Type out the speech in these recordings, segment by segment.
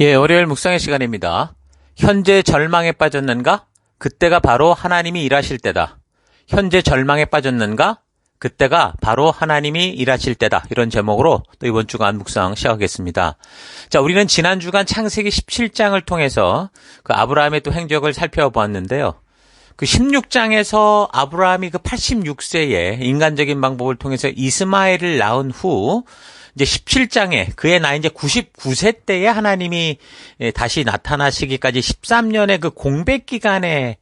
예, 월요일 묵상의 시간입니다. 현재 절망에 빠졌는가? 그때가 바로 하나님이 일하실 때다. 현재 절망에 빠졌는가? 그때가 바로 하나님이 일하실 때다. 이런 제목으로 또 이번 주간 묵상 시작하겠습니다. 자, 우리는 지난 주간 창세기 17장을 통해서 그 아브라함의 또 행적을 살펴보았는데요. 그 16장에서 아브라함이 그 86세에 인간적인 방법을 통해서 이스마엘을 낳은 후 이제 17장에 그의 나이 이제 99세 때에 하나님이 예, 다시 나타나시기까지 13년의 그 공백 기간에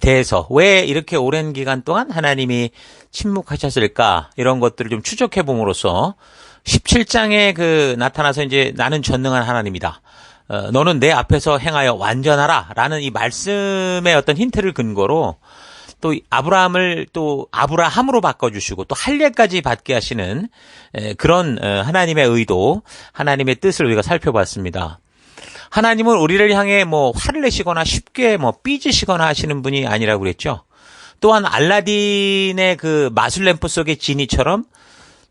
대해서 왜 이렇게 오랜 기간 동안 하나님이 침묵하셨을까 이런 것들을 좀 추적해 봄으로써 17장에 그 나타나서 이제 나는 전능한 하나님이다. 어, 너는 내 앞에서 행하여 완전하라 라는 이 말씀의 어떤 힌트를 근거로 또 아브라함을 또 아브라함으로 바꿔주시고 또 할례까지 받게 하시는 그런 어, 하나님의 의도, 하나님의 뜻을 우리가 살펴봤습니다. 하나님은 우리를 향해 뭐 화를 내시거나 쉽게 뭐 삐지시거나 하시는 분이 아니라고 그랬죠. 또한 알라딘의 그 마술 램프 속의 지니처럼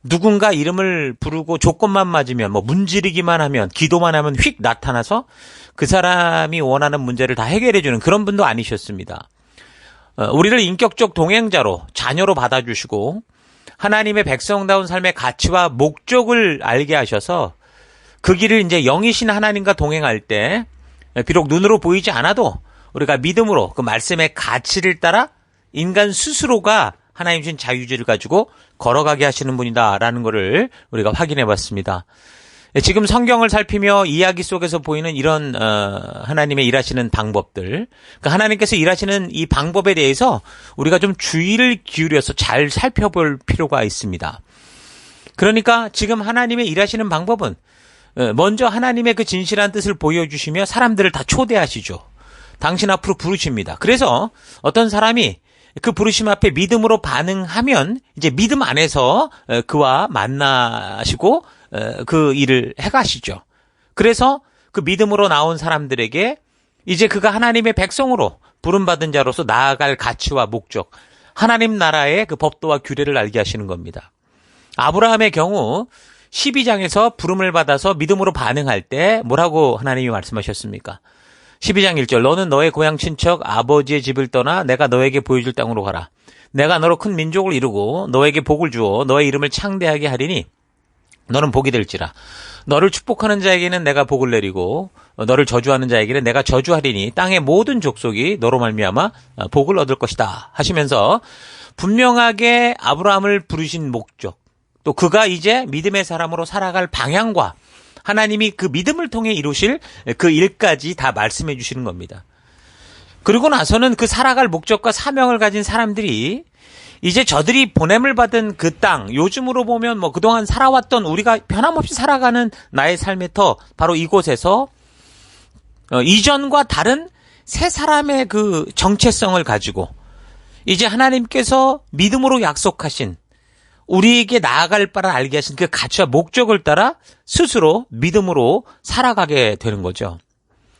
누군가 이름을 부르고 조건만 맞으면 뭐 문지르기만 하면 기도만 하면 휙 나타나서 그 사람이 원하는 문제를 다 해결해 주는 그런 분도 아니셨습니다. 어, 우리를 인격적 동행자로 자녀로 받아주시고 하나님의 백성다운 삶의 가치와 목적을 알게 하셔서 그 길을 이제 영이신 하나님과 동행할 때 비록 눈으로 보이지 않아도 우리가 믿음으로 그 말씀의 가치를 따라 인간 스스로가 하나님 신 자유주의를 가지고 걸어가게 하시는 분이다라는 것을 우리가 확인해 봤습니다. 예, 지금 성경을 살피며 이야기 속에서 보이는 이런 어, 하나님의 일하시는 방법들, 그러니까 하나님께서 일하시는 이 방법에 대해서 우리가 좀 주의를 기울여서 잘 살펴볼 필요가 있습니다. 그러니까 지금 하나님의 일하시는 방법은 어, 먼저 하나님의 그 진실한 뜻을 보여주시며 사람들을 다 초대하시죠. 당신 앞으로 부르십니다. 그래서 어떤 사람이 그 부르심 앞에 믿음으로 반응하면 이제 믿음 안에서 어, 그와 만나시고 그 일을 해가시죠. 그래서 그 믿음으로 나온 사람들에게 이제 그가 하나님의 백성으로 부름받은 자로서 나아갈 가치와 목적, 하나님 나라의 그 법도와 규례를 알게 하시는 겁니다. 아브라함의 경우 12장에서 부름을 받아서 믿음으로 반응할 때 뭐라고 하나님이 말씀하셨습니까? 12장 1절 너는 너의 고향 친척 아버지의 집을 떠나 내가 너에게 보여줄 땅으로 가라. 내가 너로 큰 민족을 이루고 너에게 복을 주어 너의 이름을 창대하게 하리니 너는 복이 될지라. 너를 축복하는 자에게는 내가 복을 내리고 너를 저주하는 자에게는 내가 저주하리니 땅의 모든 족속이 너로 말미암아 복을 얻을 것이다 하시면서 분명하게 아브라함을 부르신 목적 또 그가 이제 믿음의 사람으로 살아갈 방향과 하나님이 그 믿음을 통해 이루실 그 일까지 다 말씀해 주시는 겁니다. 그리고 나서는 그 살아갈 목적과 사명을 가진 사람들이 이제 저들이 보냄을 받은 그 땅, 요즘으로 보면 뭐 그동안 살아왔던 우리가 변함없이 살아가는 나의 삶의 터, 바로 이곳에서 어, 이전과 다른 새 사람의 그 정체성을 가지고 이제 하나님께서 믿음으로 약속하신 우리에게 나아갈 바를 알게 하신 그 가치와 목적을 따라 스스로 믿음으로 살아가게 되는 거죠.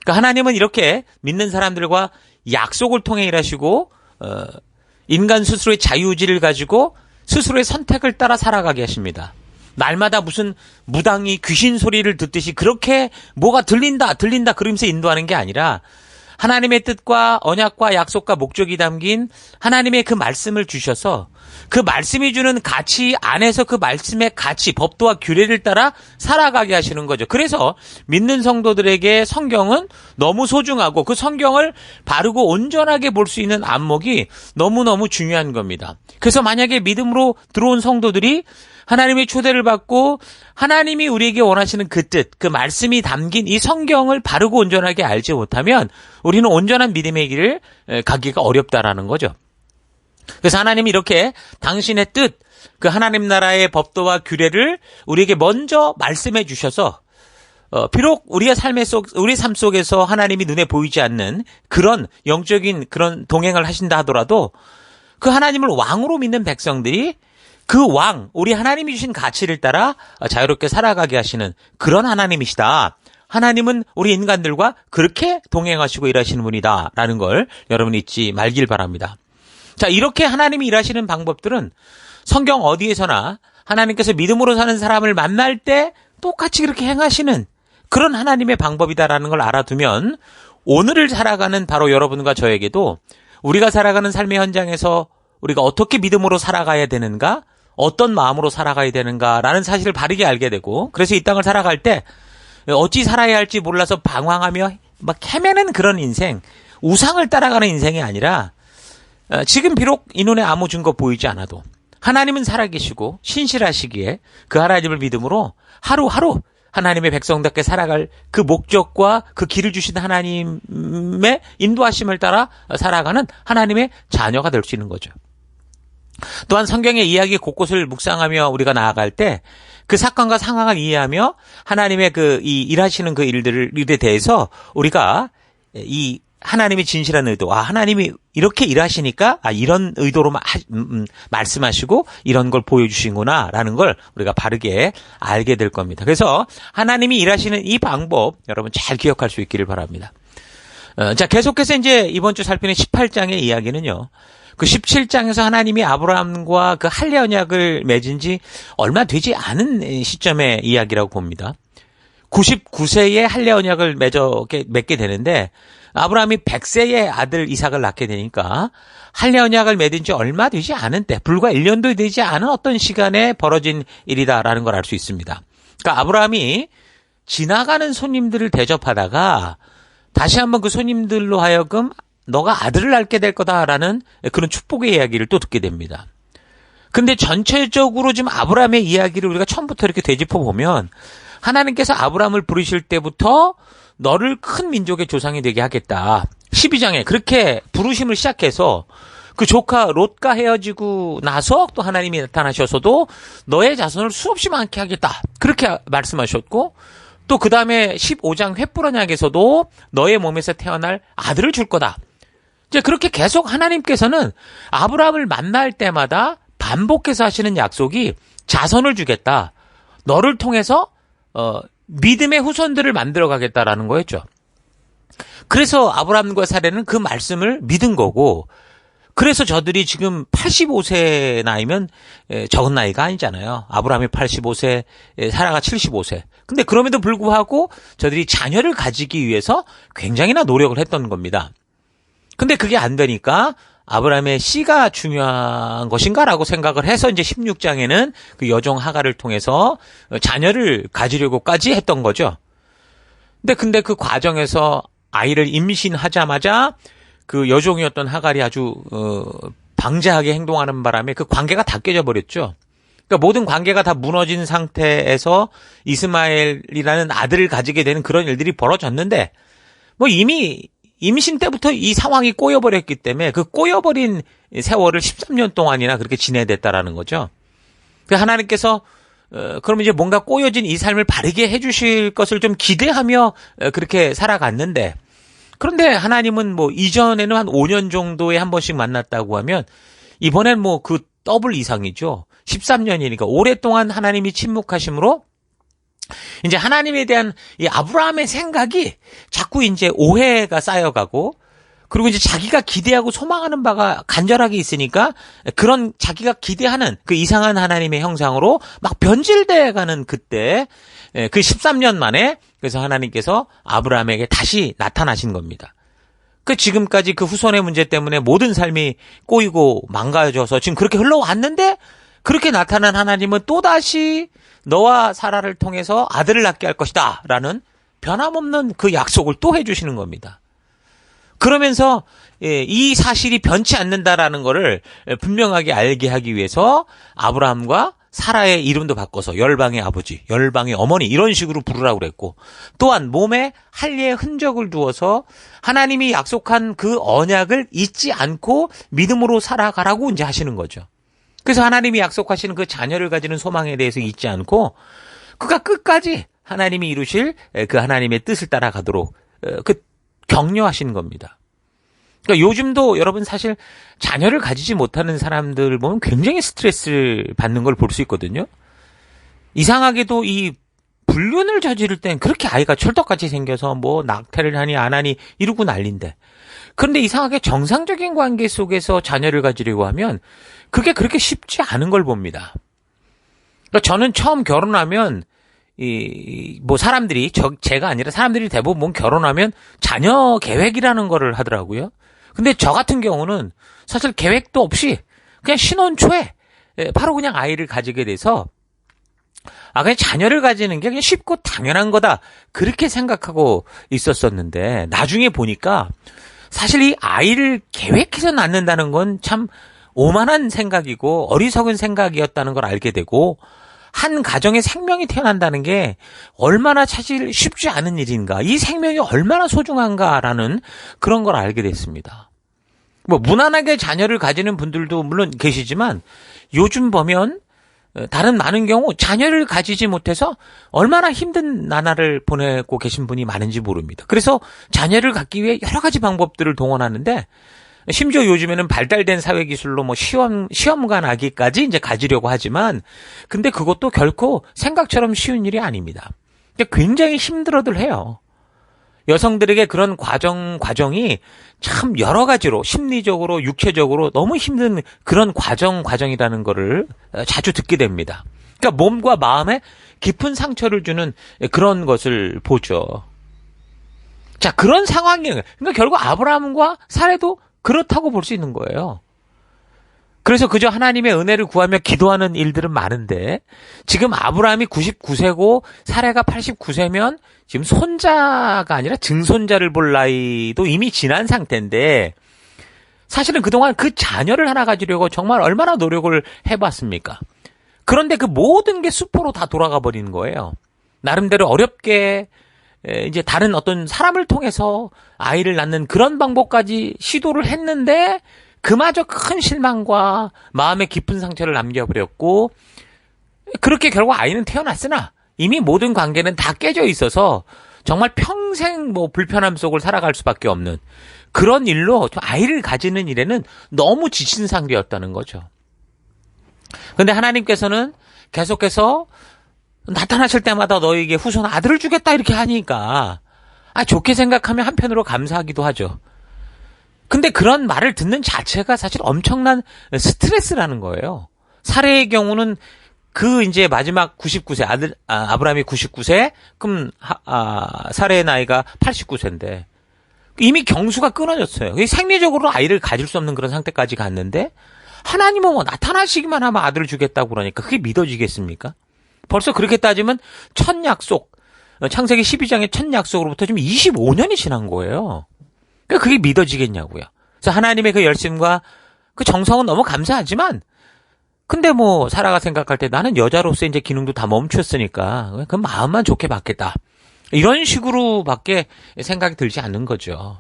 그러니까 하나님은 이렇게 믿는 사람들과 약속을 통해 일하시고 어, 인간 스스로의 자유의지를 가지고 스스로의 선택을 따라 살아가게 하십니다. 날마다 무슨 무당이 귀신 소리를 듣듯이 그렇게 뭐가 들린다, 들린다 그러면서 인도하는 게 아니라 하나님의 뜻과 언약과 약속과 목적이 담긴 하나님의 그 말씀을 주셔서 그 말씀이 주는 가치 안에서 그 말씀의 가치, 법도와 규례를 따라 살아가게 하시는 거죠. 그래서 믿는 성도들에게 성경은 너무 소중하고 그 성경을 바르고 온전하게 볼 수 있는 안목이 너무너무 중요한 겁니다. 그래서 만약에 믿음으로 들어온 성도들이 하나님의 초대를 받고 하나님이 우리에게 원하시는 그 뜻, 그 말씀이 담긴 이 성경을 바르고 온전하게 알지 못하면 우리는 온전한 믿음의 길을 가기가 어렵다라는 거죠. 그래서 하나님이 이렇게 당신의 뜻, 그 하나님 나라의 법도와 규례를 우리에게 먼저 말씀해 주셔서 어, 비록 우리의 삶의 속, 우리 삶 속에서 하나님이 눈에 보이지 않는 그런 영적인 그런 동행을 하신다 하더라도 그 하나님을 왕으로 믿는 백성들이 그 왕, 우리 하나님이 주신 가치를 따라 자유롭게 살아가게 하시는 그런 하나님이시다. 하나님은 우리 인간들과 그렇게 동행하시고 일하시는 분이다. 라는 걸 여러분 잊지 말길 바랍니다. 자, 이렇게 하나님이 일하시는 방법들은 성경 어디에서나 하나님께서 믿음으로 사는 사람을 만날 때 똑같이 그렇게 행하시는 그런 하나님의 방법이다라는 걸 알아두면 오늘을 살아가는 바로 여러분과 저에게도 우리가 살아가는 삶의 현장에서 우리가 어떻게 믿음으로 살아가야 되는가? 어떤 마음으로 살아가야 되는가라는 사실을 바르게 알게 되고 그래서 이 땅을 살아갈 때 어찌 살아야 할지 몰라서 방황하며 막 헤매는 그런 인생, 우상을 따라가는 인생이 아니라 어, 지금 비록 이 눈에 아무 증거 보이지 않아도 하나님은 살아계시고 신실하시기에 그 하나님을 믿음으로 하루하루 하나님의 백성답게 살아갈 그 목적과 그 길을 주신 하나님의 인도하심을 따라 살아가는 하나님의 자녀가 될 수 있는 거죠. 또한 성경의 이야기 곳곳을 묵상하며 우리가 나아갈 때 그 사건과 상황을 이해하며 하나님의 그 이 일하시는 그 일들을 일에 대해서 우리가 이 하나님의 진실한 의도, 아, 하나님이 이렇게 일하시니까, 아, 이런 의도로 마, 음, 음, 말씀하시고, 이런 걸 보여주신구나, 라는 걸 우리가 바르게 알게 될 겁니다. 그래서 하나님이 일하시는 이 방법, 여러분 잘 기억할 수 있기를 바랍니다. 어, 자, 계속해서 이제 이번 주 살피는 18장의 이야기는요, 그 17장에서 하나님이 아브라함과 그 할례 언약을 맺은 지 얼마 되지 않은 시점의 이야기라고 봅니다. 99세에 할례 언약을 맺어 맺게 되는데 아브라함이 100세의 아들 이삭을 낳게 되니까 할례 언약을 맺은 지 얼마 되지 않은 때, 불과 1년도 되지 않은 어떤 시간에 벌어진 일이다라는 걸 알 수 있습니다. 그러니까 아브라함이 지나가는 손님들을 대접하다가 다시 한번 그 손님들로 하여금 너가 아들을 낳게 될 거다라는 그런 축복의 이야기를 또 듣게 됩니다. 근데 전체적으로 지금 아브라함의 이야기를 우리가 처음부터 이렇게 되짚어 보면 하나님께서 아브라함을 부르실 때부터 너를 큰 민족의 조상이 되게 하겠다. 12장에 그렇게 부르심을 시작해서 그 조카 롯과 헤어지고 나서 또 하나님이 나타나셔서도 너의 자손을 수없이 많게 하겠다. 그렇게 말씀하셨고 또 그 다음에 15장 횃불 언약에서도 너의 몸에서 태어날 아들을 줄 거다. 이제 그렇게 계속 하나님께서는 아브라함을 만날 때마다 반복해서 하시는 약속이 자손을 주겠다. 너를 통해서 어, 믿음의 후손들을 만들어 가겠다라는 거였죠. 그래서 아브라함과 사례는 그 말씀을 믿은 거고, 그래서 저들이 지금 85세 나이면 적은 나이가 아니잖아요. 아브라함이 85세, 사라가 75세. 근데 그럼에도 불구하고 저들이 자녀를 가지기 위해서 굉장히나 노력을 했던 겁니다. 근데 그게 안 되니까 아브라함의 씨가 중요한 것인가라고 생각을 해서 이제 16장에는 그 여종 하가를 통해서 자녀를 가지려고까지 했던 거죠. 근데 근데 그 과정에서 아이를 임신하자마자 그 여종이었던 하갈이 아주 어 방자하게 행동하는 바람에 그 관계가 다 깨져 버렸죠. 그러니까 모든 관계가 다 무너진 상태에서 이스마엘이라는 아들을 가지게 되는 그런 일들이 벌어졌는데 뭐 이미 임신 때부터 이 상황이 꼬여버렸기 때문에 그 꼬여버린 세월을 13년 동안이나 그렇게 지내야 됐다라는 거죠. 그 하나님께서 어, 그럼 이제 뭔가 꼬여진 이 삶을 바르게 해주실 것을 좀 기대하며 어, 그렇게 살아갔는데 그런데 하나님은 뭐 이전에는 한 5년 정도에 한 번씩 만났다고 하면 이번엔 뭐 그 더블 이상이죠. 13년이니까 오랫동안 하나님이 침묵하심으로 이제 하나님에 대한 이 아브라함의 생각이 자꾸 이제 오해가 쌓여가고 그리고 이제 자기가 기대하고 소망하는 바가 간절하게 있으니까 그런 자기가 기대하는 그 이상한 하나님의 형상으로 막 변질돼 가는 그때 예, 그 13년 만에 그래서 하나님께서 아브라함에게 다시 나타나신 겁니다. 그 지금까지 그 후손의 문제 때문에 모든 삶이 꼬이고 망가져서 지금 그렇게 흘러왔는데 그렇게 나타난 하나님은 또다시 너와 사라를 통해서 아들을 낳게 할 것이다. 라는 변함없는 그 약속을 또 해주시는 겁니다. 그러면서 예, 이 사실이 변치 않는다라는 것을 분명하게 알게 하기 위해서 아브라함과 사라의 이름도 바꿔서 열방의 아버지, 열방의 어머니 이런 식으로 부르라고 그랬고 또한 몸에 할례의 흔적을 두어서 하나님이 약속한 그 언약을 잊지 않고 믿음으로 살아가라고 이제 하시는 거죠. 그래서 하나님이 약속하시는 그 자녀를 가지는 소망에 대해서 잊지 않고 그가 끝까지 하나님이 이루실 그 하나님의 뜻을 따라가도록 그 격려하시는 겁니다. 그러니까 요즘도 여러분 사실 자녀를 가지지 못하는 사람들 보면 굉장히 스트레스를 받는 걸 볼 수 있거든요. 이상하게도 이 불륜을 저지를 땐 그렇게 아이가 철떡같이 생겨서 뭐 낙태를 하니 안 하니 이러고 난린데. 그런데 이상하게 정상적인 관계 속에서 자녀를 가지려고 하면 그게 그렇게 쉽지 않은 걸 봅니다. 그러니까 저는 처음 결혼하면 이, 뭐 사람들이, 저, 제가 아니라 사람들이 대부분 결혼하면 자녀 계획이라는 거를 하더라고요. 근데 저 같은 경우는 사실 계획도 없이 그냥 신혼 초에 예, 바로 그냥 아이를 가지게 돼서 아, 그냥 자녀를 가지는 게 그냥 쉽고 당연한 거다. 그렇게 생각하고 있었었는데, 나중에 보니까 사실 이 아이를 계획해서 낳는다는 건 참 오만한 생각이고 어리석은 생각이었다는 걸 알게 되고, 한 가정에 생명이 태어난다는 게 얼마나 사실 쉽지 않은 일인가, 이 생명이 얼마나 소중한가라는 그런 걸 알게 됐습니다. 뭐, 무난하게 자녀를 가지는 분들도 물론 계시지만, 요즘 보면 어, 다른 많은 경우 자녀를 가지지 못해서 얼마나 힘든 나날을 보내고 계신 분이 많은지 모릅니다. 그래서 자녀를 갖기 위해 여러 가지 방법들을 동원하는데 심지어 요즘에는 발달된 사회 기술로 뭐 시험 시험관 아기까지 이제 가지려고 하지만 근데 그것도 결코 생각처럼 쉬운 일이 아닙니다. 굉장히 힘들어들 해요. 여성들에게 그런 과정 과정이 참 여러 가지로 심리적으로 육체적으로 너무 힘든 그런 과정 과정이라는 거를 자주 듣게 됩니다. 그러니까 몸과 마음에 깊은 상처를 주는 그런 것을 보죠. 자, 그런 상황이에요. 그러니까 결국 아브라함과 사례도 그렇다고 볼 수 있는 거예요. 그래서 그저 하나님의 은혜를 구하며 기도하는 일들은 많은데 지금 아브라함이 99세고 사례가 89세면 지금 손자가 아니라 증손자를 볼 나이도 이미 지난 상태인데 사실은 그동안 그 자녀를 하나 가지려고 정말 얼마나 노력을 해봤습니까? 그런데 그 모든 게 수포로 다 돌아가 버리는 거예요. 나름대로 어렵게 이제 다른 어떤 사람을 통해서 아이를 낳는 그런 방법까지 시도를 했는데 그마저 큰 실망과 마음의 깊은 상처를 남겨버렸고 그렇게 결국 아이는 태어났으나 이미 모든 관계는 다 깨져 있어서 정말 평생 뭐 불편함 속을 살아갈 수밖에 없는 그런 일로 아이를 가지는 일에는 너무 지친 상태였다는 거죠. 근데 하나님께서는 계속해서 나타나실 때마다 너에게 후손 아들을 주겠다 이렇게 하니까 아 좋게 생각하면 한편으로 감사하기도 하죠. 근데 그런 말을 듣는 자체가 사실 엄청난 스트레스라는 거예요. 사례의 경우는 그 이제 마지막 99세 아들 아, 브라함이 99세 그럼 하, 아, 사례의 나이가 89세인데 이미 경수가 끊어졌어요. 생리적으로 아이를 가질 수 없는 그런 상태까지 갔는데 하나님은 뭐 나타나시기만 하면 아들을 주겠다고 그러니까 그게 믿어지겠습니까? 벌써 그렇게 따지면 첫 약속 창세기 12장의 첫 약속으로부터 지금 25년이 지난 거예요. 그러니까 그게 믿어지겠냐고요. 그래서 하나님의 그 열심과 그 정성은 너무 감사하지만 근데 뭐 사라가 생각할 때 나는 여자로서 이제 기능도 다 멈췄으니까 그 마음만 좋게 받겠다. 이런 식으로밖에 생각이 들지 않는 거죠.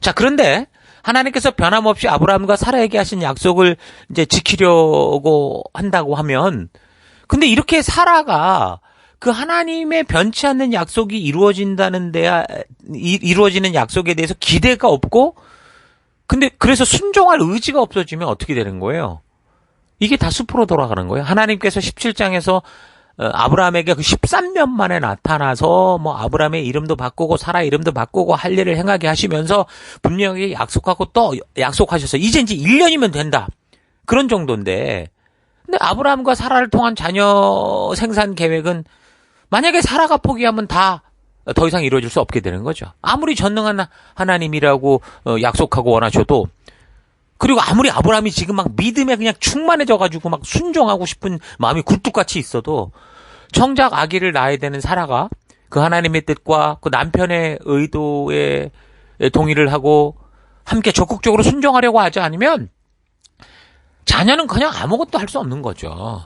자, 그런데 하나님께서 변함없이 아브라함과 사라에게 하신 약속을 이제 지키려고 한다고 하면 근데 이렇게 사라가 그 하나님의 변치 않는 약속이 이루어진다는 데야 이루어지는 약속에 대해서 기대가 없고 근데 그래서 순종할 의지가 없어지면 어떻게 되는 거예요? 이게 다 숲으로 돌아가는 거예요. 하나님께서 17장에서 어, 아브라함에게 그 13년 만에 나타나서 뭐 아브라함의 이름도 바꾸고 사라 이름도 바꾸고 할 일을 행하게 하시면서 분명히 약속하고 또 약속하셔서 이제 이제 1년이면 된다. 그런 정도인데 근데 아브라함과 사라를 통한 자녀 생산 계획은 만약에 사라가 포기하면 다 더 이상 이루어질 수 없게 되는 거죠. 아무리 전능한 하나님이라고 어, 약속하고 원하셔도 그리고 아무리 아브라함이 지금 막 믿음에 그냥 충만해져가지고 막 순종하고 싶은 마음이 굴뚝같이 있어도 정작 아기를 낳아야 되는 사라가 그 하나님의 뜻과 그 남편의 의도에 동의를 하고 함께 적극적으로 순종하려고 하지 않으면 자녀는 그냥 아무것도 할 수 없는 거죠.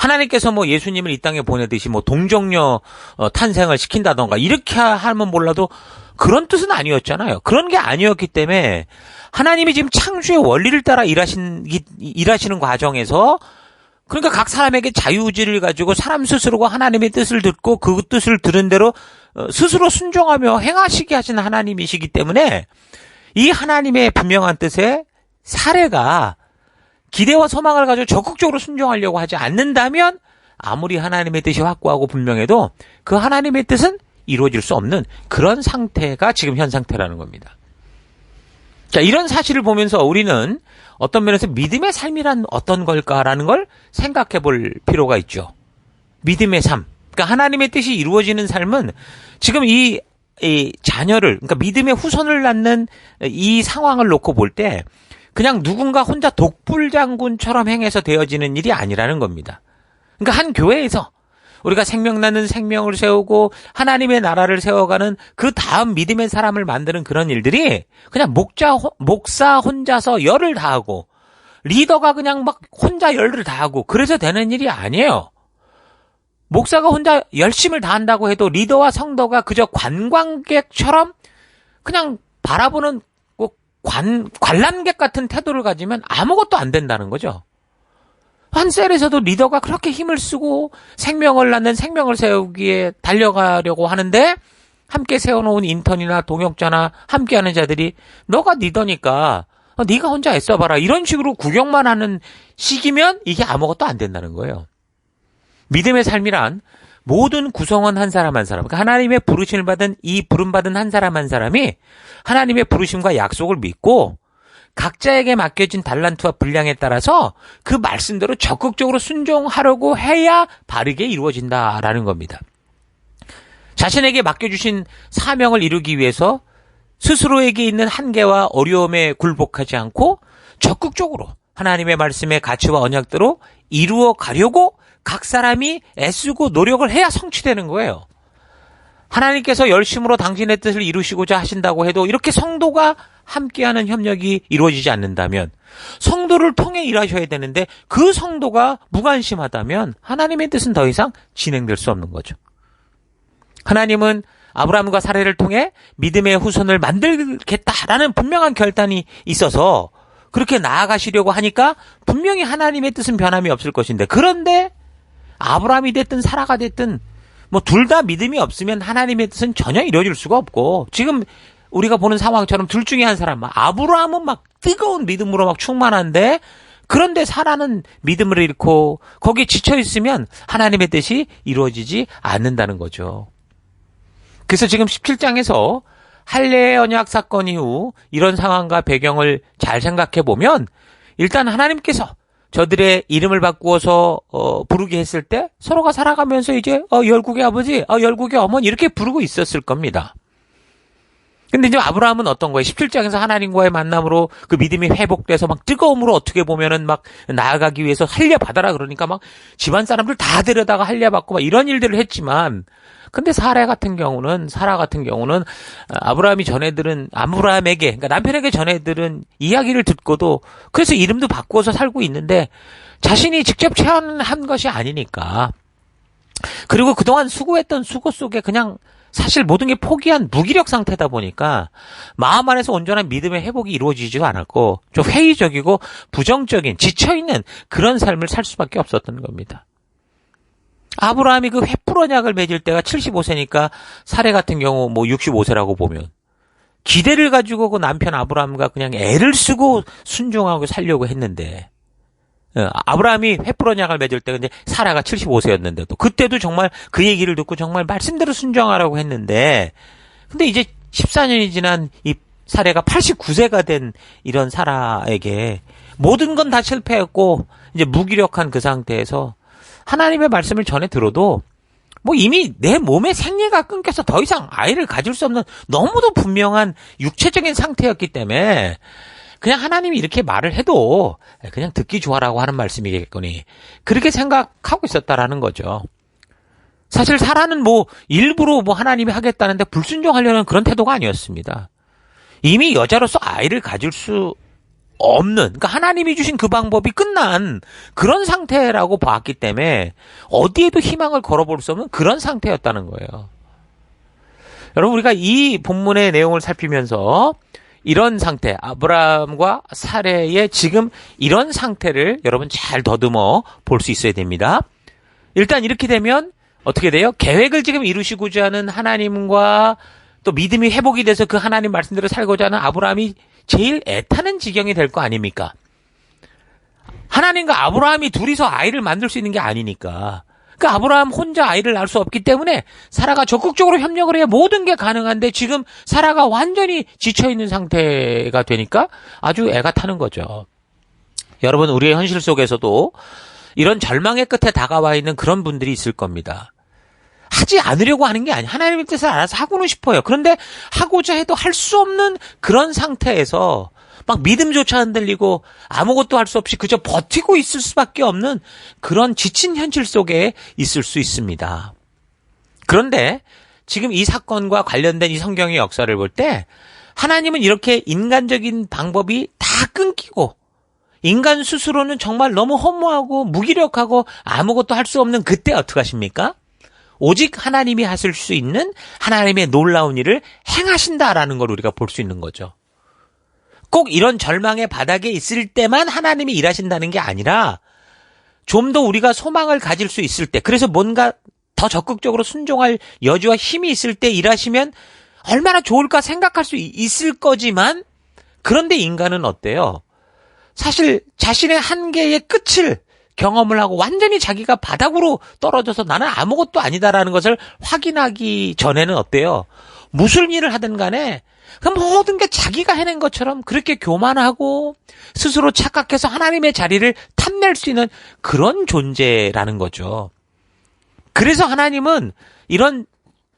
하나님께서 뭐 예수님을 이 땅에 보내듯이 뭐 동정녀 어, 탄생을 시킨다던가 이렇게 하면 몰라도 그런 뜻은 아니었잖아요. 그런 게 아니었기 때문에 하나님이 지금 창조의 원리를 따라 일하신 일하시는 과정에서 그러니까 각 사람에게 자유의지를 가지고 사람 스스로가 하나님의 뜻을 듣고 그 뜻을 들은 대로 어, 스스로 순종하며 행하시게 하신 하나님이시기 때문에 이 하나님의 분명한 뜻에 사례가 기대와 소망을 가지고 적극적으로 순종하려고 하지 않는다면 아무리 하나님의 뜻이 확고하고 분명해도 그 하나님의 뜻은 이루어질 수 없는 그런 상태가 지금 현 상태라는 겁니다. 자, 이런 사실을 보면서 우리는 어떤 면에서 믿음의 삶이란 어떤 걸까라는 걸 생각해 볼 필요가 있죠. 믿음의 삶. 그러니까 하나님의 뜻이 이루어지는 삶은 지금 이, 이 자녀를, 그러니까 믿음의 후손을 낳는 이 상황을 놓고 볼 때 그냥 누군가 혼자 독불 장군처럼 행해서 되어지는 일이 아니라는 겁니다. 그러니까 한 교회에서 우리가 생명나는 생명을 세우고 하나님의 나라를 세워가는 그 다음 믿음의 사람을 만드는 그런 일들이 그냥 목자, 목사 혼자서 열을 다하고 리더가 그냥 막 혼자 열을 다하고 그래서 되는 일이 아니에요. 목사가 혼자 열심을 다한다고 해도 리더와 성도가 그저 관광객처럼 그냥 바라보는 꼭 관, 관람객 같은 태도를 가지면 아무것도 안 된다는 거죠. 한 셀에서도 리더가 그렇게 힘을 쓰고 생명을 낳는 생명을 세우기에 달려가려고 하는데 함께 세워놓은 인턴이나 동역자나 함께하는 자들이 너가 리더니까 어, 네가 혼자 애써봐라 이런 식으로 구경만 하는 시기면 이게 아무것도 안 된다는 거예요. 믿음의 삶이란 모든 구성원 한 사람 한 사람, 그러니까 하나님의 부르심을 받은 이 부름받은 한 사람 한 사람이 하나님의 부르심과 약속을 믿고 각자에게 맡겨진 달란트와 분량에 따라서 그 말씀대로 적극적으로 순종하려고 해야 바르게 이루어진다라는 겁니다. 자신에게 맡겨주신 사명을 이루기 위해서 스스로에게 있는 한계와 어려움에 굴복하지 않고 적극적으로 하나님의 말씀의 가치와 언약대로 이루어 가려고 각 사람이 애쓰고 노력을 해야 성취되는 거예요. 하나님께서 열심으로 당신의 뜻을 이루시고자 하신다고 해도 이렇게 성도가 함께하는 협력이 이루어지지 않는다면 성도를 통해 일하셔야 되는데 그 성도가 무관심하다면 하나님의 뜻은 더 이상 진행될 수 없는 거죠. 하나님은 아브라함과 사례를 통해 믿음의 후손을 만들겠다라는 분명한 결단이 있어서 그렇게 나아가시려고 하니까 분명히 하나님의 뜻은 변함이 없을 것인데 그런데 아브라함이 됐든 사라가 됐든 뭐 둘 다 믿음이 없으면 하나님의 뜻은 전혀 이루어질 수가 없고 지금 우리가 보는 상황처럼 둘 중에 한 사람 아브라함은 막 뜨거운 믿음으로 막 충만한데 그런데 사라는 믿음을 잃고 거기에 지쳐 있으면 하나님의 뜻이 이루어지지 않는다는 거죠. 그래서 지금 17장에서 할례 언약 사건 이후 이런 상황과 배경을 잘 생각해 보면 일단 하나님께서 저들의 이름을 바꾸어서 어, 부르게 했을 때 서로가 살아가면서 이제 어, 열국의 아버지, 어, 열국의 어머니 이렇게 부르고 있었을 겁니다. 근데 이제 아브라함은 어떤 거예요? 17장에서 하나님과의 만남으로 그 믿음이 회복돼서 막 뜨거움으로 어떻게 보면은 막 나아가기 위해서 할례 받아라 그러니까 막 집안 사람들 다 데려다가 할례 받고 막 이런 일들을 했지만 근데 사라 같은 경우는 사라 같은 경우는 아브라함이 전해들은 아브라함에게 그러니까 남편에게 전해들은 이야기를 듣고도 그래서 이름도 바꾸어서 살고 있는데 자신이 직접 체험한 것이 아니니까 그리고 그동안 수고했던 수고 속에 그냥 사실 모든 게 포기한 무기력 상태다 보니까 마음 안에서 온전한 믿음의 회복이 이루어지지도 않았고 좀 회의적이고 부정적인 지쳐있는 그런 삶을 살 수밖에 없었던 겁니다. 아브라함이 그 횃불 언약을 맺을 때가 75세니까 사례 같은 경우 뭐 65세라고 보면 기대를 가지고 그 남편 아브라함과 그냥 애를 쓰고 순종하고 살려고 했는데 어, 아브라함이 횃불 언약을 맺을 때 근데 사라가 75세였는데도 그때도 정말 그 얘기를 듣고 정말 말씀대로 순종하라고 했는데 근데 이제 14년이 지난 이 사례가 89세가 된 이런 사라에게 모든 건 다 실패했고 이제 무기력한 그 상태에서 하나님의 말씀을 전해 들어도 뭐 이미 내 몸의 생리가 끊겨서 더 이상 아이를 가질 수 없는 너무도 분명한 육체적인 상태였기 때문에 그냥 하나님이 이렇게 말을 해도 그냥 듣기 좋아라고 하는 말씀이겠거니 그렇게 생각하고 있었다라는 거죠. 사실 사라는 뭐 일부러 뭐 하나님이 하겠다는데 불순종하려는 그런 태도가 아니었습니다. 이미 여자로서 아이를 가질 수 없는, 그러니까 하나님이 주신 그 방법이 끝난 그런 상태라고 봤기 때문에 어디에도 희망을 걸어볼 수 없는 그런 상태였다는 거예요. 여러분, 우리가 이 본문의 내용을 살피면서 이런 상태, 아브라함과 사례의 지금 이런 상태를 여러분 잘 더듬어 볼 수 있어야 됩니다. 일단 이렇게 되면 어떻게 돼요? 계획을 지금 이루시고자 하는 하나님과 또 믿음이 회복이 돼서 그 하나님 말씀대로 살고자 하는 아브라함이 제일 애타는 지경이 될 거 아닙니까? 하나님과 아브라함이 둘이서 아이를 만들 수 있는 게 아니니까. 그 아브라함 혼자 아이를 낳을 수 없기 때문에 사라가 적극적으로 협력을 해야 모든 게 가능한데 지금 사라가 완전히 지쳐 있는 상태가 되니까 아주 애가 타는 거죠. 여러분 우리의 현실 속에서도 이런 절망의 끝에 다가와 있는 그런 분들이 있을 겁니다. 하지 않으려고 하는 게 아니에요. 하나님의 뜻을 알아서 하고는 싶어요. 그런데 하고자 해도 할 수 없는 그런 상태에서 막 믿음조차 흔들리고 아무것도 할 수 없이 그저 버티고 있을 수밖에 없는 그런 지친 현실 속에 있을 수 있습니다. 그런데 지금 이 사건과 관련된 이 성경의 역사를 볼 때 하나님은 이렇게 인간적인 방법이 다 끊기고 인간 스스로는 정말 너무 허무하고 무기력하고 아무것도 할 수 없는 그때 어떻게 하십니까? 오직 하나님이 하실 수 있는 하나님의 놀라운 일을 행하신다라는 걸 우리가 볼 수 있는 거죠. 꼭 이런 절망의 바닥에 있을 때만 하나님이 일하신다는 게 아니라 좀 더 우리가 소망을 가질 수 있을 때, 그래서 뭔가 더 적극적으로 순종할 여지와 힘이 있을 때 일하시면 얼마나 좋을까 생각할 수 있을 거지만, 그런데 인간은 어때요? 사실 자신의 한계의 끝을 경험을 하고 완전히 자기가 바닥으로 떨어져서 나는 아무것도 아니다라는 것을 확인하기 전에는 어때요? 무슨 일을 하든 간에 그 모든 게 자기가 해낸 것처럼 그렇게 교만하고 스스로 착각해서 하나님의 자리를 탐낼 수 있는 그런 존재라는 거죠. 그래서 하나님은 이런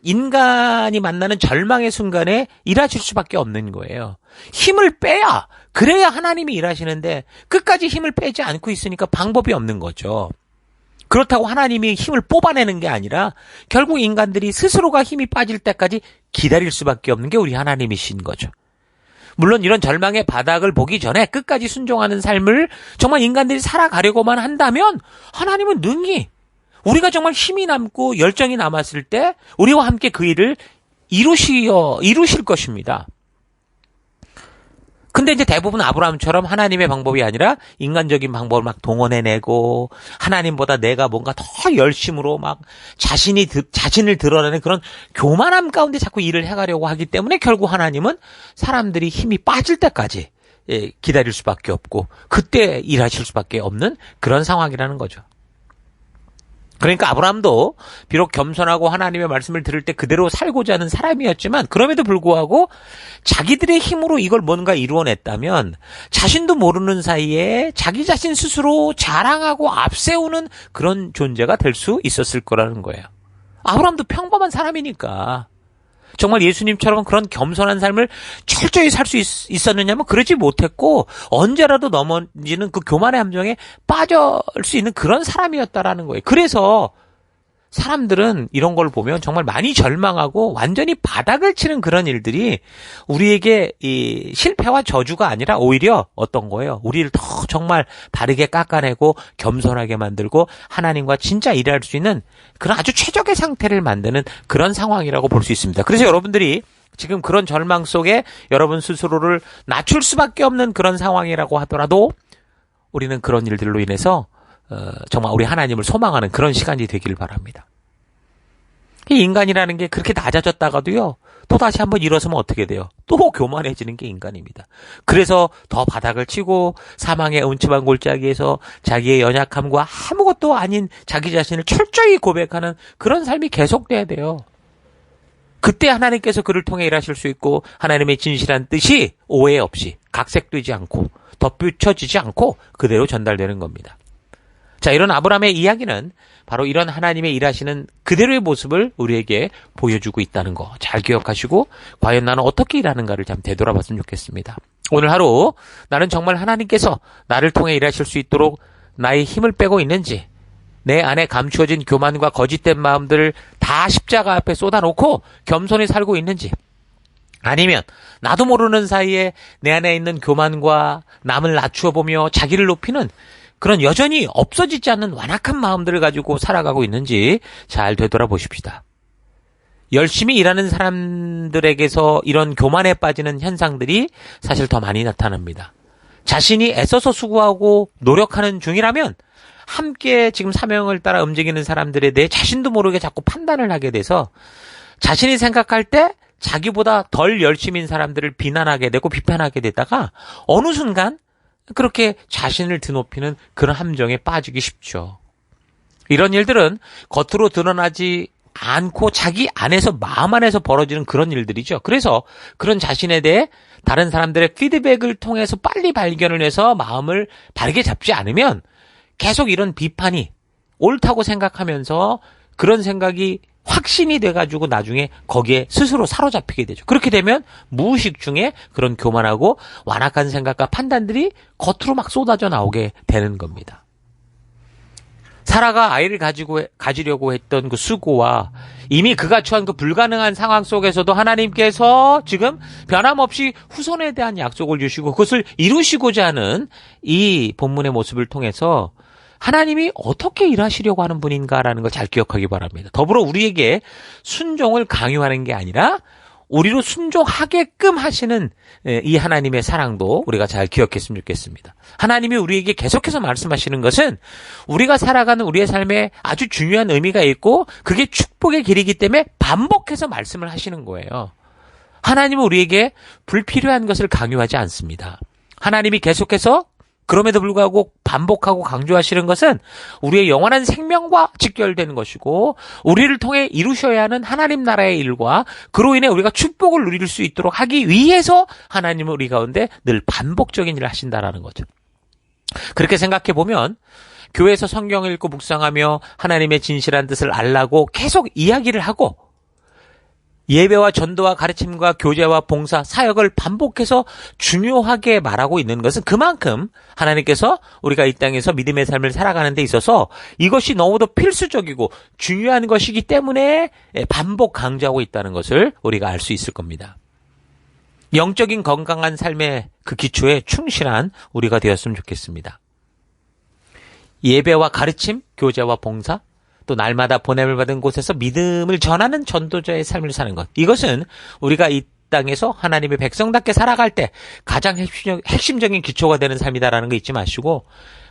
인간이 만나는 절망의 순간에 일하실 수밖에 없는 거예요. 힘을 빼야 그래야 하나님이 일하시는데 끝까지 힘을 빼지 않고 있으니까 방법이 없는 거죠. 그렇다고 하나님이 힘을 뽑아내는 게 아니라 결국 인간들이 스스로가 힘이 빠질 때까지 기다릴 수밖에 없는 게 우리 하나님이신 거죠. 물론 이런 절망의 바닥을 보기 전에 끝까지 순종하는 삶을 정말 인간들이 살아가려고만 한다면 하나님은 능히 우리가 정말 힘이 남고 열정이 남았을 때 우리와 함께 그 일을 이루시어 이루실 것입니다. 근데 이제 대부분 아브라함처럼 하나님의 방법이 아니라 인간적인 방법을 막 동원해내고 하나님보다 내가 뭔가 더 열심으로 막 자신이 자신을 드러내는 그런 교만함 가운데 자꾸 일을 해가려고 하기 때문에 결국 하나님은 사람들이 힘이 빠질 때까지 예, 기다릴 수밖에 없고 그때 일하실 수밖에 없는 그런 상황이라는 거죠. 그러니까 아브라함도 비록 겸손하고 하나님의 말씀을 들을 때 그대로 살고자 하는 사람이었지만 그럼에도 불구하고 자기들의 힘으로 이걸 뭔가 이루어냈다면 자신도 모르는 사이에 자기 자신 스스로 자랑하고 앞세우는 그런 존재가 될 수 있었을 거라는 거예요. 아브라함도 평범한 사람이니까 정말 예수님처럼 그런 겸손한 삶을 철저히 살 수 있었느냐면 그러지 못했고 언제라도 넘어지는 그 교만의 함정에 빠질 수 있는 그런 사람이었다라는 거예요. 그래서 사람들은 이런 걸 보면 정말 많이 절망하고 완전히 바닥을 치는 그런 일들이 우리에게 이 실패와 저주가 아니라 오히려 어떤 거예요? 우리를 더 정말 바르게 깎아내고 겸손하게 만들고 하나님과 진짜 일할 수 있는 그런 아주 최적의 상태를 만드는 그런 상황이라고 볼 수 있습니다. 그래서 여러분들이 지금 그런 절망 속에 여러분 스스로를 낮출 수밖에 없는 그런 상황이라고 하더라도 우리는 그런 일들로 인해서 어, 정말 우리 하나님을 소망하는 그런 시간이 되기를 바랍니다. 이 인간이라는 게 그렇게 낮아졌다가도요, 또 다시 한번 일어서면 어떻게 돼요? 또 교만해지는 게 인간입니다. 그래서 더 바닥을 치고 사망의 음침한 골짜기에서 자기의 연약함과 아무것도 아닌 자기 자신을 철저히 고백하는 그런 삶이 계속돼야 돼요. 그때 하나님께서 그를 통해 일하실 수 있고 하나님의 진실한 뜻이 오해 없이 각색되지 않고 덧붙여지지 않고 그대로 전달되는 겁니다. 자, 이런 아브라함의 이야기는 바로 이런 하나님의 일하시는 그대로의 모습을 우리에게 보여주고 있다는 거 잘 기억하시고 과연 나는 어떻게 일하는가를 참 되돌아봤으면 좋겠습니다. 오늘 하루 나는 정말 하나님께서 나를 통해 일하실 수 있도록 나의 힘을 빼고 있는지 내 안에 감추어진 교만과 거짓된 마음들을 다 십자가 앞에 쏟아놓고 겸손히 살고 있는지 아니면 나도 모르는 사이에 내 안에 있는 교만과 남을 낮추어 보며 자기를 높이는 그런 여전히 없어지지 않는 완악한 마음들을 가지고 살아가고 있는지 잘 되돌아보십시다. 열심히 일하는 사람들에게서 이런 교만에 빠지는 현상들이 사실 더 많이 나타납니다. 자신이 애써서 수고하고 노력하는 중이라면 함께 지금 사명을 따라 움직이는 사람들에 대해 자신도 모르게 자꾸 판단을 하게 돼서 자신이 생각할 때 자기보다 덜 열심인 사람들을 비난하게 되고 비판하게 되다가 어느 순간 그렇게 자신을 드높이는 그런 함정에 빠지기 쉽죠. 이런 일들은 겉으로 드러나지 않고 자기 안에서 마음 안에서 벌어지는 그런 일들이죠. 그래서 그런 자신에 대해 다른 사람들의 피드백을 통해서 빨리 발견을 해서 마음을 바르게 잡지 않으면 계속 이런 비판이 옳다고 생각하면서 그런 생각이 확신이 돼가지고 나중에 거기에 스스로 사로잡히게 되죠. 그렇게 되면 무의식 중에 그런 교만하고 완악한 생각과 판단들이 겉으로 막 쏟아져 나오게 되는 겁니다. 사라가 아이를 가지고 가지려고 했던 그 수고와 이미 그가 처한 그 불가능한 상황 속에서도 하나님께서 지금 변함없이 후손에 대한 약속을 주시고 그것을 이루시고자 하는 이 본문의 모습을 통해서 하나님이 어떻게 일하시려고 하는 분인가라는 걸 잘 기억하기 바랍니다. 더불어 우리에게 순종을 강요하는 게 아니라 우리로 순종하게끔 하시는 예, 이 하나님의 사랑도 우리가 잘 기억했으면 좋겠습니다. 하나님이 우리에게 계속해서 말씀하시는 것은 우리가 살아가는 우리의 삶에 아주 중요한 의미가 있고 그게 축복의 길이기 때문에 반복해서 말씀을 하시는 거예요. 하나님은 우리에게 불필요한 것을 강요하지 않습니다. 하나님이 계속해서 그럼에도 불구하고 반복하고 강조하시는 것은 우리의 영원한 생명과 직결되는 것이고 우리를 통해 이루셔야 하는 하나님 나라의 일과 그로 인해 우리가 축복을 누릴 수 있도록 하기 위해서 하나님은 우리 가운데 늘 반복적인 일을 하신다라는 거죠. 그렇게 생각해 보면 교회에서 성경을 읽고 묵상하며 하나님의 진실한 뜻을 알라고 계속 이야기를 하고 예배와 전도와 가르침과 교제와 봉사, 사역을 반복해서 중요하게 말하고 있는 것은 그만큼 하나님께서 우리가 이 땅에서 믿음의 삶을 살아가는 데 있어서 이것이 너무도 필수적이고 중요한 것이기 때문에 반복 강조하고 있다는 것을 우리가 알 수 있을 겁니다. 영적인 건강한 삶의 그 기초에 충실한 우리가 되었으면 좋겠습니다. 예배와 가르침, 교제와 봉사, 또 날마다 보냄을 받은 곳에서 믿음을 전하는 전도자의 삶을 사는 것. 이것은 우리가 이 땅에서 하나님의 백성답게 살아갈 때 가장 핵심적인 기초가 되는 삶이다라는 거 잊지 마시고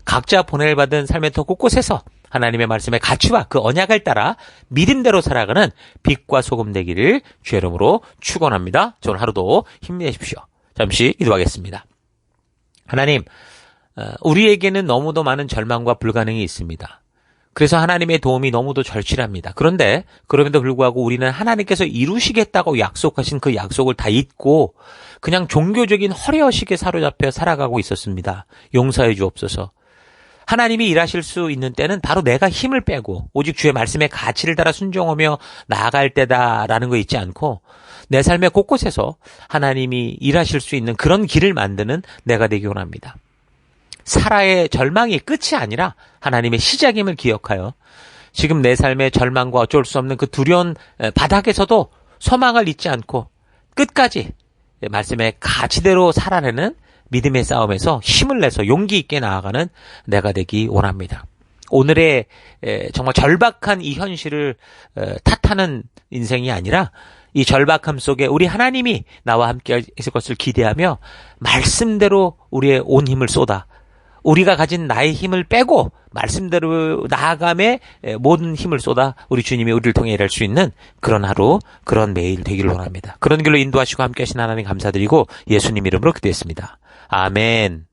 각자 보냄을 받은 삶의 터 곳곳에서 하나님의 말씀의 가치와 그 언약을 따라 믿음대로 살아가는 빛과 소금 되기를 주의 이름으로 축원합니다. 오늘 하루도 힘내십시오. 잠시 기도하겠습니다. 하나님, 어, 우리에게는 너무도 많은 절망과 불가능이 있습니다. 그래서 하나님의 도움이 너무도 절실합니다. 그런데 그럼에도 불구하고 우리는 하나님께서 이루시겠다고 약속하신 그 약속을 다 잊고 그냥 종교적인 허례허식에 사로잡혀 살아가고 있었습니다. 용서해 주옵소서. 하나님이 일하실 수 있는 때는 바로 내가 힘을 빼고 오직 주의 말씀의 가치를 따라 순종하며 나아갈 때다라는 거 잊지 않고 내 삶의 곳곳에서 하나님이 일하실 수 있는 그런 길을 만드는 내가 되기 원합니다. 사라의 절망이 끝이 아니라 하나님의 시작임을 기억하여 지금 내 삶의 절망과 어쩔 수 없는 그 두려운 바닥에서도 소망을 잊지 않고 끝까지 말씀의 가치대로 살아내는 믿음의 싸움에서 힘을 내서 용기 있게 나아가는 내가 되기 원합니다. 오늘의 정말 절박한 이 현실을 탓하는 인생이 아니라 이 절박함 속에 우리 하나님이 나와 함께 있을 것을 기대하며 말씀대로 우리의 온 힘을 쏟아 우리가 가진 나의 힘을 빼고 말씀대로 나아감에 모든 힘을 쏟아 우리 주님이 우리를 통해 일할 수 있는 그런 하루, 그런 매일 되기를 원합니다. 그런 길로 인도하시고 함께 하신 하나님 감사드리고 예수님 이름으로 기도했습니다. 아멘.